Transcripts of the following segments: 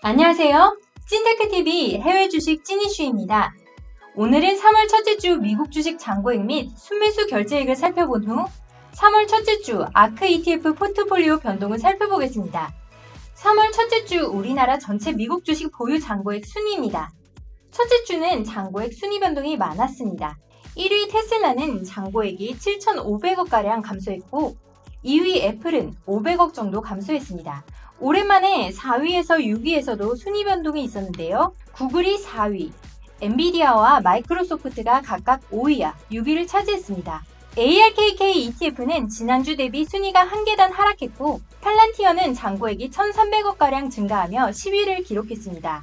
안녕하세요. 찐테크TV 해외 주식 찐이슈입니다. 오늘은 3월 첫째 주 미국 주식 잔고액 및 순매수 결제액을 살펴본 후 3월 첫째 주 아크 ETF 포트폴리오 변동을 살펴보겠습니다. 3월 첫째 주 우리나라 전체 미국 주식 보유 잔고액 순위입니다. 첫째 주는 잔고액 순위 변동이 많았습니다. 1위 테슬라는 잔고액이 7,500억가량 감소했고 2위 애플은 500억 정도 감소했습니다. 오랜만에 4위에서 6위에서도 순위 변동이 있었는데요. 구글이 4위, 엔비디아와 마이크로소프트가 각각 5위와 6위를 차지했습니다. ARKK ETF는 지난주 대비 순위가 한 계단 하락했고 팔란티어는 잔고액이 1,300억가량 증가하며 10위를 기록했습니다.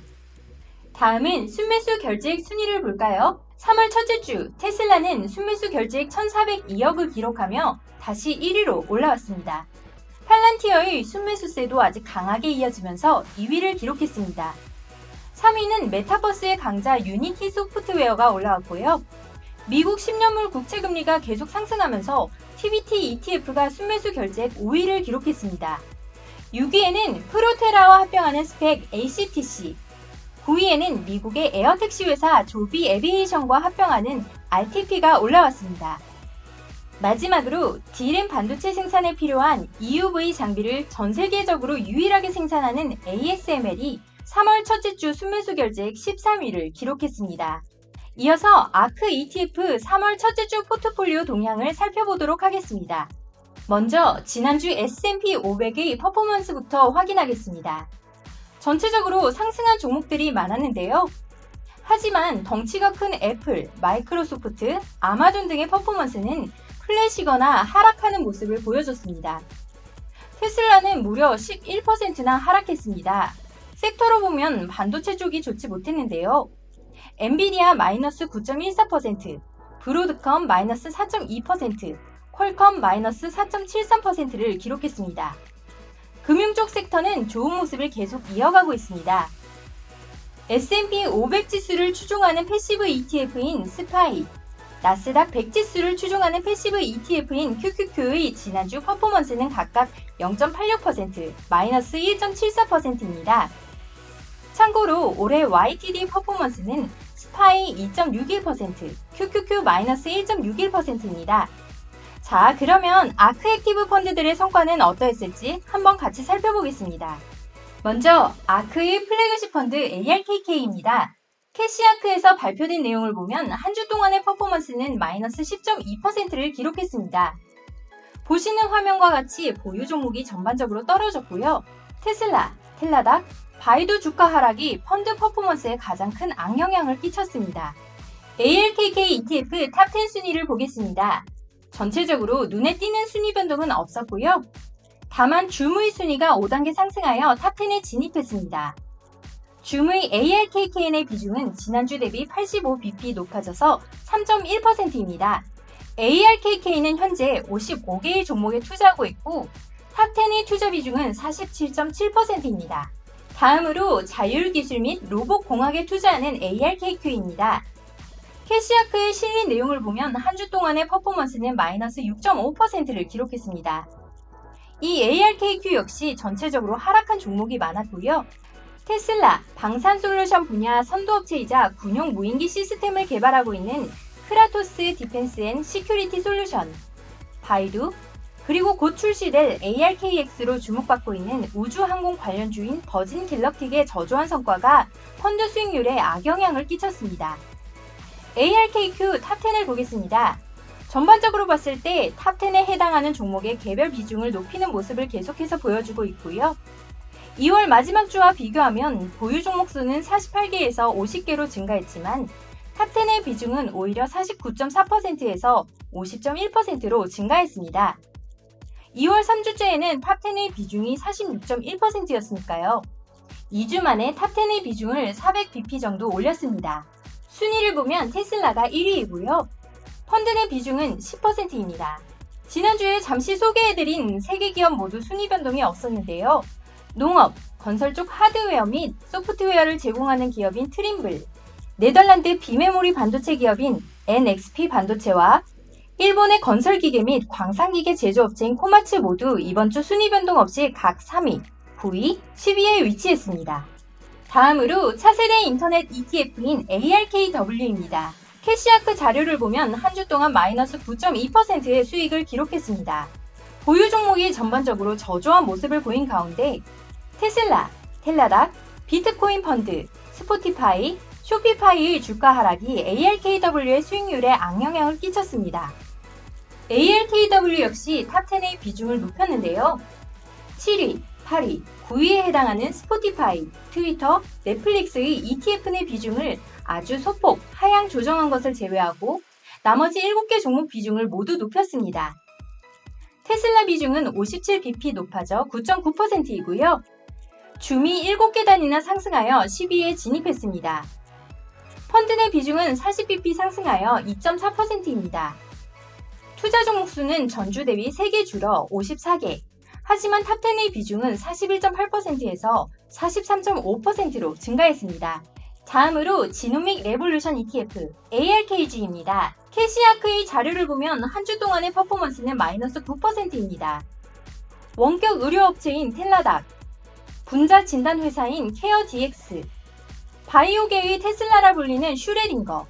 다음은 순매수 결제액 순위를 볼까요? 3월 첫째 주 테슬라는 순매수 결제액 1,402억을 기록하며 다시 1위로 올라왔습니다. 팔란티어의 순매수세도 아직 강하게 이어지면서 2위를 기록했습니다. 3위는 메타버스의 강자 유니티 소프트웨어가 올라왔고요. 미국 10년물 국채 금리가 계속 상승하면서 TBT ETF가 순매수 결제액 5위를 기록했습니다. 6위에는 프로테라와 합병하는 스펙 ACTC, 9위에는 미국의 에어택시 회사 조비 에비에이션과 합병하는 RTP가 올라왔습니다. 마지막으로 D램 반도체 생산에 필요한 EUV 장비를 전 세계적으로 유일하게 생산하는 ASML이 3월 첫째 주 순매수 결제액 13위를 기록했습니다. 이어서 아크 ETF 3월 첫째 주 포트폴리오 동향을 살펴보도록 하겠습니다. 먼저 지난주 S&P 500의 퍼포먼스부터 확인하겠습니다. 전체적으로 상승한 종목들이 많았는데요. 하지만 덩치가 큰 애플, 마이크로소프트, 아마존 등의 퍼포먼스는 플래시거나 하락하는 모습을 보여줬습니다. 테슬라는 무려 11%나 하락했습니다. 섹터로 보면 반도체 쪽이 좋지 못했는데요. 엔비디아 마이너스 9.14%, 브로드컴 마이너스 4.2%, 퀄컴 마이너스 4.73%를 기록했습니다. 금융 쪽 섹터는 좋은 모습을 계속 이어가고 있습니다. S&P 500 지수를 추종하는 패시브 ETF인 스파이, 나스닥 100 지수를 추종하는 패시브 ETF인 QQQ의 지난주 퍼포먼스는 각각 0.86%, 마이너스 1.74%입니다. 참고로 올해 YTD 퍼포먼스는 스파이 2.61%, QQQ 마이너스 1.61%입니다. 자, 그러면 아크 액티브 펀드들의 성과는 어떠했을지 한번 같이 살펴보겠습니다. 먼저 아크의 플래그십 펀드 ARKK입니다. 캐시아크에서 발표된 내용을 보면 한 주 동안의 퍼포먼스는 마이너스 10.2%를 기록했습니다. 보시는 화면과 같이 보유 종목이 전반적으로 떨어졌고요. 테슬라, 텔라닥, 바이두 주가 하락이 펀드 퍼포먼스에 가장 큰 악영향을 끼쳤습니다. ALKK ETF 탑10 순위를 보겠습니다. 전체적으로 눈에 띄는 순위 변동은 없었고요. 다만 줌의 순위가 5단계 상승하여 탑 10에 진입했습니다. 줌의 ARKKN의 비중은 지난주 대비 85bp 높아져서 3.1%입니다. ARKK는 현재 55개의 종목에 투자하고 있고 탑10의 투자 비중은 47.7%입니다. 다음으로 자율기술 및 로봇공학에 투자하는 ARKQ입니다. 캐시아크의 실린 내용을 보면 한 주 동안의 퍼포먼스는 마이너스 6.5%를 기록했습니다. 이 ARKQ 역시 전체적으로 하락한 종목이 많았고요. 테슬라, 방산 솔루션 분야 선도업체이자 군용 무인기 시스템을 개발하고 있는 크라토스 디펜스 앤 시큐리티 솔루션, 바이두, 그리고 곧 출시될 ARKX로 주목받고 있는 우주항공 관련주인 버진 갤럭틱의 저조한 성과가 펀드 수익률에 악영향을 끼쳤습니다. ARKQ 탑10을 보겠습니다. 전반적으로 봤을 때 탑10에 해당하는 종목의 개별 비중을 높이는 모습을 계속해서 보여주고 있고요. 2월 마지막 주와 비교하면 보유 종목 수는 48개에서 50개로 증가했지만 탑10의 비중은 오히려 49.4%에서 50.1%로 증가했습니다. 2월 3주째에는 탑10의 비중이 46.1%였으니까요. 2주 만에 탑10의 비중을 400bp 정도 올렸습니다. 순위를 보면 테슬라가 1위이고요. 펀드 내 비중은 10%입니다. 지난주에 잠시 소개해드린 3개 기업 모두 순위 변동이 없었는데요. 농업, 건설 쪽 하드웨어 및 소프트웨어를 제공하는 기업인 트림블, 네덜란드 비메모리 반도체 기업인 NXP 반도체와 일본의 건설기계 및 광산기계 제조업체인 코마츠 모두 이번 주 순위 변동 없이 각 3위, 9위, 10위에 위치했습니다. 다음으로 차세대 인터넷 ETF인 ARKW입니다. 캐시아크 자료를 보면 한 주 동안 마이너스 9.2%의 수익을 기록했습니다. 보유 종목이 전반적으로 저조한 모습을 보인 가운데 테슬라, 텔라닥, 비트코인 펀드, 스포티파이, 쇼피파이의 주가 하락이 ARKW의 수익률에 악영향을 끼쳤습니다. ARKW 역시 탑10의 비중을 높였는데요. 7위, 8위, 9위에 해당하는 스포티파이, 트위터, 넷플릭스의 ETF 내 비중을 아주 소폭 하향 조정한 것을 제외하고 나머지 7개 종목 비중을 모두 높였습니다. 테슬라 비중은 57bp 높아져 9.9%이고요. 줌이 7개 단위나 상승하여 10위에 진입했습니다. 펀드 내 비중은 40bp 상승하여 2.4%입니다. 투자 종목 수는 전주 대비 3개 줄어 54개. 하지만 탑10의 비중은 41.8%에서 43.5%로 증가했습니다. 다음으로 지노믹 레볼루션 ETF ARKG입니다. 캐시아크의 자료를 보면 한 주 동안의 퍼포먼스는 마이너스 9%입니다. 원격 의료업체인 텔라닥, 분자 진단 회사인 케어DX, 바이오계의 테슬라라 불리는 슈레딩거,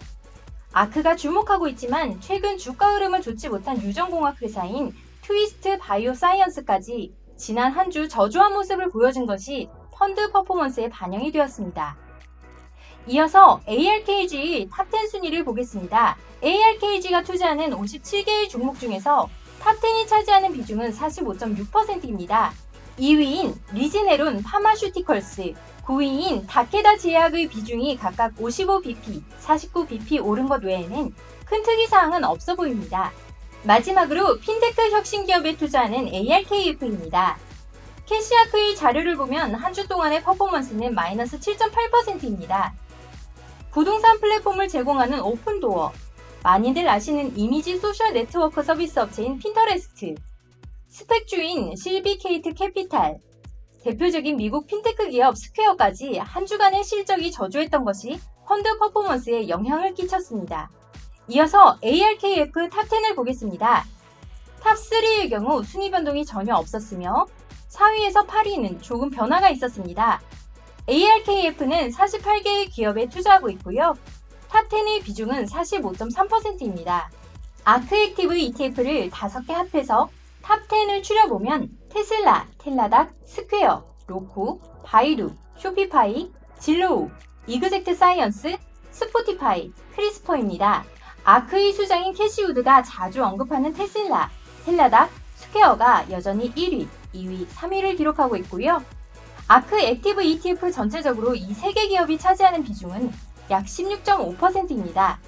아크가 주목하고 있지만 최근 주가 흐름을 좋지 못한 유전공학 회사인 트위스트 바이오 사이언스까지 지난 한 주 저조한 모습을 보여준 것이 펀드 퍼포먼스에 반영이 되었습니다. 이어서 ARKG 탑10 순위를 보겠습니다. ARKG가 투자하는 57개의 종목 중에서 탑10이 차지하는 비중은 45.6%입니다. 2위인 리지네론 파마슈티컬스, 9위인 다케다 제약의 비중이 각각 55bp, 49bp 오른 것 외에는 큰 특이사항은 없어 보입니다. 마지막으로 핀테크 혁신기업에 투자하는 ARKF입니다. 캐시아크의 자료를 보면 한 주 동안의 퍼포먼스는 마이너스 7.8%입니다. 부동산 플랫폼을 제공하는 오픈도어, 많이들 아시는 이미지 소셜 네트워크 서비스 업체인 핀터레스트, 스펙주인 실비케이트 캐피탈, 대표적인 미국 핀테크 기업 스퀘어까지 한 주간의 실적이 저조했던 것이 펀드 퍼포먼스에 영향을 끼쳤습니다. 이어서 ARKF 탑10을 보겠습니다. 탑3의 경우 순위 변동이 전혀 없었으며 4위에서 8위는 조금 변화가 있었습니다. ARKF는 48개의 기업에 투자하고 있고요. 탑10의 비중은 45.3%입니다. 아크액티브 ETF를 5개 합해서 탑10을 추려보면 테슬라, 텔라닥, 스퀘어, 로쿠, 바이루, 쇼피파이, 진로우, 이그젝트 사이언스, 스포티파이, 크리스퍼입니다. 아크의 수장인 캐시우드가 자주 언급하는 테슬라, 텔라닥, 스퀘어가 여전히 1위, 2위, 3위를 기록하고 있고요. 아크 액티브 ETF 전체적으로 이 3개 기업이 차지하는 비중은 약 16.5%입니다.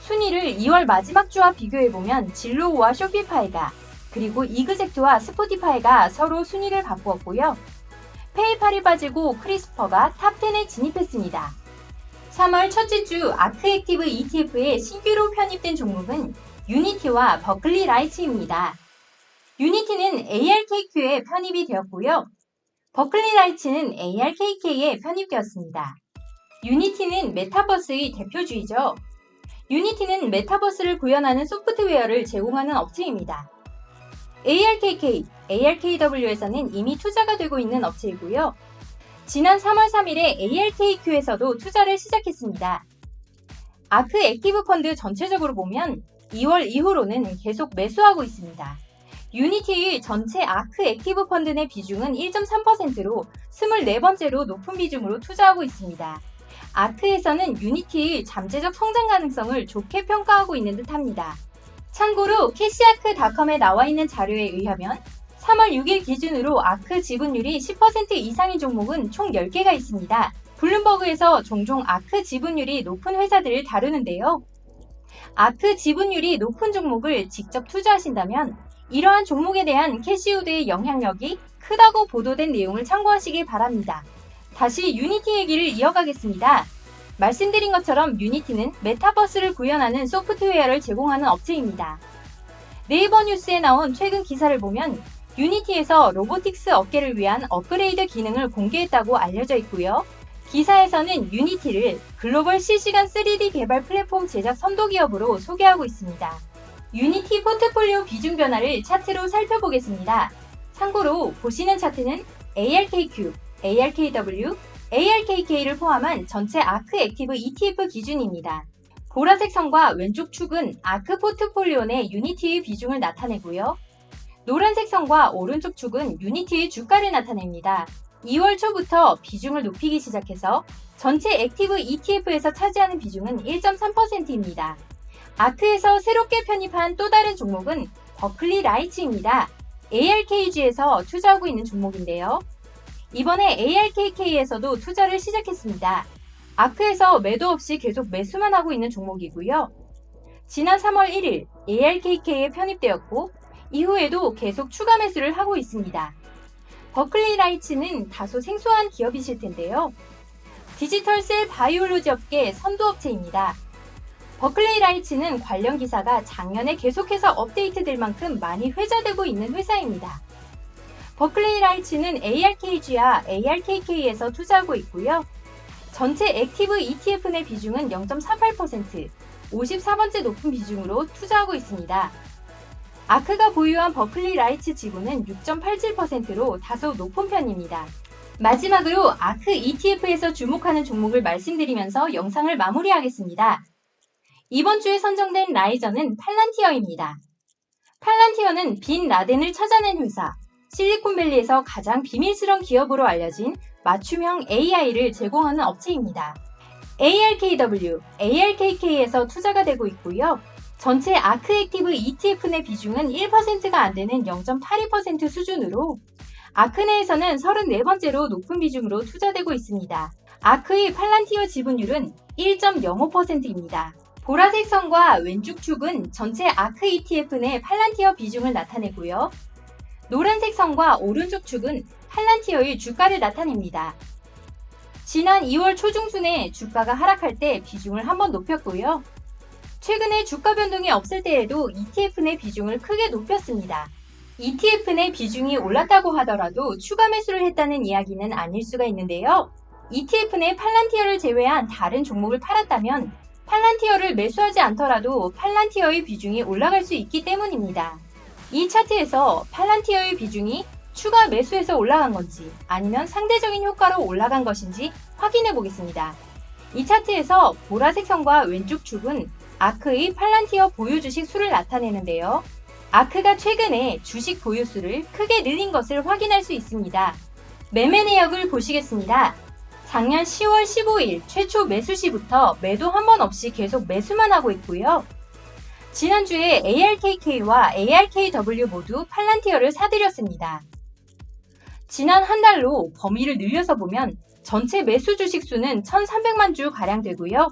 순위를 2월 마지막 주와 비교해보면 진로우와 쇼피파이가 그리고 이그젝트와 스포티파이가 서로 순위를 바꾸었고요. 페이팔이 빠지고 크리스퍼가 탑10에 진입했습니다. 3월 첫째 주 아크액티브 ETF에 신규로 편입된 종목은 유니티와 버클리 라이츠입니다. 유니티는 ARKQ에 편입이 되었고요. 버클리 라이츠는 ARKK에 편입되었습니다. 유니티는 메타버스의 대표주이죠. 유니티는 메타버스를 구현하는 소프트웨어를 제공하는 업체입니다. ARKK, ARKW에서는 이미 투자가 되고 있는 업체이고요. 지난 3월 3일에 ARKQ에서도 투자를 시작했습니다. 아크 액티브 펀드 전체적으로 보면 2월 이후로는 계속 매수하고 있습니다. 유니티의 전체 아크 액티브 펀드 내 비중은 1.3%로 24번째로 높은 비중으로 투자하고 있습니다. 아크에서는 유니티의 잠재적 성장 가능성을 좋게 평가하고 있는 듯 합니다. 참고로 캐시아크닷컴에 나와 있는 자료에 의하면 3월 6일 기준으로 아크 지분율이 10% 이상인 종목은 총 10개가 있습니다. 블룸버그에서 종종 아크 지분율이 높은 회사들을 다루는데요. 아크 지분율이 높은 종목을 직접 투자하신다면 이러한 종목에 대한 캐시우드의 영향력이 크다고 보도된 내용을 참고하시길 바랍니다. 다시 유니티 얘기를 이어가겠습니다. 말씀드린 것처럼 유니티는 메타버스를 구현하는 소프트웨어를 제공하는 업체입니다. 네이버 뉴스에 나온 최근 기사를 보면 유니티에서 로보틱스 업계를 위한 업그레이드 기능을 공개했다고 알려져 있고요. 기사에서는 유니티를 글로벌 실시간 3D 개발 플랫폼 제작 선도 기업으로 소개하고 있습니다. 유니티 포트폴리오 비중 변화를 차트로 살펴보겠습니다. 참고로 보시는 차트는 ARKQ, ARKW, ARKK를 포함한 전체 아크 액티브 ETF 기준입니다. 보라색 선과 왼쪽 축은 아크 포트폴리오 내 유니티의 비중을 나타내고요. 노란색 선과 오른쪽 축은 유니티의 주가를 나타냅니다. 2월 초부터 비중을 높이기 시작해서 전체 액티브 ETF에서 차지하는 비중은 1.3%입니다. 아크에서 새롭게 편입한 또 다른 종목은 버클리 라이츠입니다. ARKG에서 투자하고 있는 종목인데요. 이번에 ARKK에서도 투자를 시작했습니다. 아크에서 매도 없이 계속 매수만 하고 있는 종목이고요. 지난 3월 1일 ARKK에 편입되었고 이후에도 계속 추가 매수를 하고 있습니다. 버클리 라이츠는 다소 생소한 기업이실 텐데요. 디지털 셀 바이올로지 업계 선도 업체입니다. 버클리 라이츠는 관련 기사가 작년에 계속해서 업데이트될 만큼 많이 회자되고 있는 회사입니다. 버클리 라이츠는 ARKG와 ARKK에서 투자하고 있고요. 전체 액티브 ETF 내 비중은 0.48%, 54번째 높은 비중으로 투자하고 있습니다. 아크가 보유한 버클리 라이츠 지분은 6.87%로 다소 높은 편입니다. 마지막으로 아크 ETF에서 주목하는 종목을 말씀드리면서 영상을 마무리하겠습니다. 이번 주에 선정된 라이저는 팔란티어입니다. 팔란티어는 빈 라덴을 찾아낸 회사, 실리콘밸리에서 가장 비밀스러운 기업으로 알려진 맞춤형 AI를 제공하는 업체입니다. ARKW, ARKK에서 투자가 되고 있고요. 전체 아크 액티브 ETF 내 비중은 1%가 안 되는 0.82% 수준으로 아크 내에서는 34번째로 높은 비중으로 투자되고 있습니다. 아크의 팔란티어 지분율은 1.05%입니다. 보라색 선과 왼쪽 축은 전체 아크 ETF 내 팔란티어 비중을 나타내고요. 노란색 선과 오른쪽 축은 팔란티어의 주가를 나타냅니다. 지난 2월 초중순에 주가가 하락할 때 비중을 한번 높였고요. 최근에 주가 변동이 없을 때에도 ETF 내 비중을 크게 높였습니다. ETF 내 비중이 올랐다고 하더라도 추가 매수를 했다는 이야기는 아닐 수가 있는데요. ETF 내 팔란티어를 제외한 다른 종목을 팔았다면 팔란티어를 매수하지 않더라도 팔란티어의 비중이 올라갈 수 있기 때문입니다. 이 차트에서 팔란티어의 비중이 추가 매수해서 올라간 건지 아니면 상대적인 효과로 올라간 것인지 확인해 보겠습니다. 이 차트에서 보라색 선과 왼쪽 축은 아크의 팔란티어 보유 주식 수를 나타내는데요. 아크가 최근에 주식 보유 수를 크게 늘린 것을 확인할 수 있습니다. 매매 내역을 보시겠습니다. 작년 10월 15일 최초 매수 시부터 매도 한 번 없이 계속 매수만 하고 있고요. 지난주에 ARKK와 ARKW 모두 팔란티어를 사들였습니다. 지난 한 달로 범위를 늘려서 보면 전체 매수 주식 수는 1,300만 주 가량 되고요.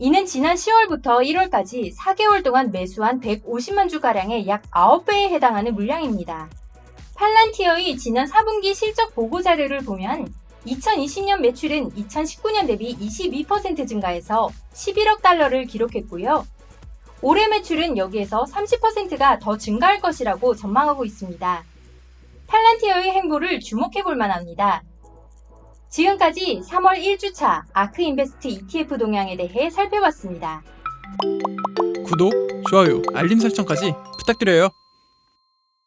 이는 지난 10월부터 1월까지 4개월 동안 매수한 150만 주 가량의 약 9배에 해당하는 물량입니다. 팔란티어의 지난 4분기 실적 보고 자료를 보면 2020년 매출은 2019년 대비 22% 증가해서 11억 달러를 기록했고요. 올해 매출은 여기에서 30%가 더 증가할 것이라고 전망하고 있습니다. 팔란티어의 행보를 주목해 볼 만합니다. 지금까지 3월 1주차 아크 인베스트 ETF 동향에 대해 살펴봤습니다. 구독, 좋아요, 알림 설정까지 부탁드려요.